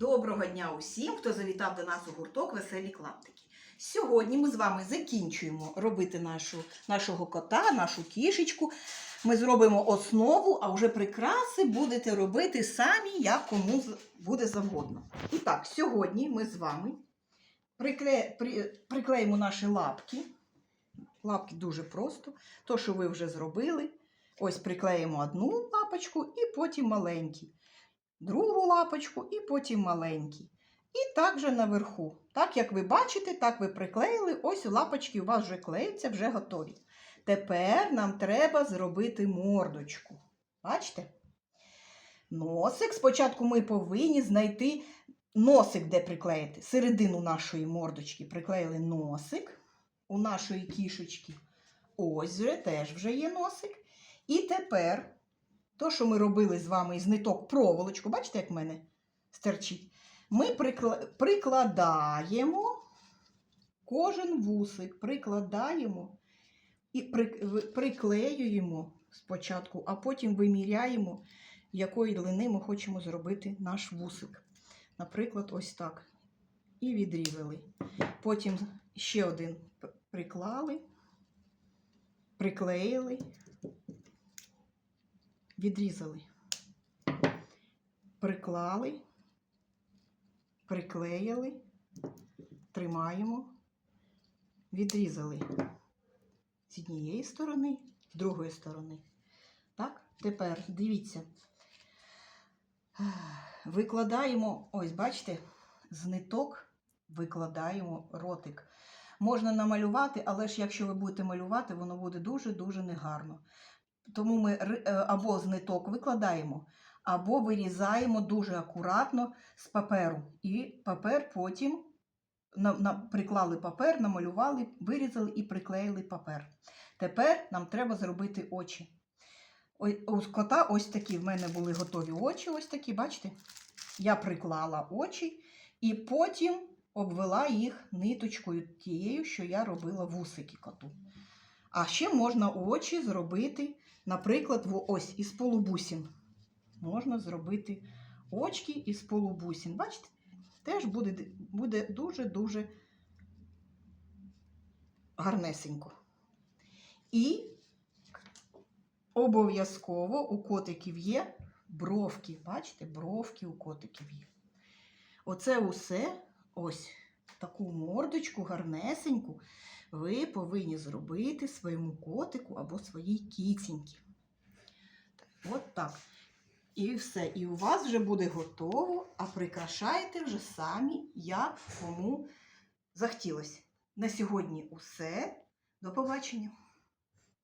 Доброго дня усім, хто завітав до нас у гурток Веселі клаптики. Сьогодні ми з вами закінчуємо робити нашу, нашого кота, нашу кішечку. Ми зробимо основу, а вже прикраси будете робити самі, як кому буде завгодно. І так, сьогодні ми з вами прикле, при, приклеїмо наші лапки. Лапки дуже просто. То, що ви вже зробили. Ось приклеїмо одну лапочку і потім маленькі другу лапочку і потім маленький. І так же наверху. Так як ви бачите, так ви приклеїли. Ось лапочки у вас вже клеються, вже готові. Тепер нам треба зробити мордочку. Бачите? Носик. Спочатку ми повинні знайти носик, де приклеїти. Середину нашої мордочки приклеїли носик. У нашої кішечки. Ось вже теж вже є носик. І тепер то, що ми робили з вами із ниток проволочку, бачите, як в мене стерчить, ми прикладаємо кожен вусик, прикладаємо і приклеюємо спочатку, а потім виміряємо, якої длини ми хочемо зробити наш вусик. Наприклад, ось так. І відрізали. Потім ще один приклали, приклеїли відрізали, приклали, приклеїли, тримаємо, відрізали з однієї сторони, з другої сторони. Так, тепер дивіться. Викладаємо, ось бачите, з ниток викладаємо ротик. Можна намалювати, але ж якщо ви будете малювати, воно буде дуже-дуже негарно. Тому ми е, або з ниток викладаємо, або вирізаємо дуже акуратно з паперу. І папер потім приклали папер, намалювали, вирізали і приклеїли папер. Тепер нам треба зробити очі. У кота ось такі в мене були готові очі, ось такі, бачите? Я приклала очі і потім обвела їх ниточкою тією, що я робила вусики коту. А ще можна очі зробити, наприклад, ось із полубусин. Можна зробити очки із полубусин. Бачите, теж буде, д- буде дуже-дуже гарнесенько. І обов'язково у котиків є бровки. Бачите, бровки у котиків є. Оце усе, ось таку мордочку гарнесеньку ви повинні зробити своєму котику або своїй кіціньки. От так. І все. І у вас вже буде готово, а прикрашайте вже самі, як кому захотілося. На сьогодні усе. До побачення!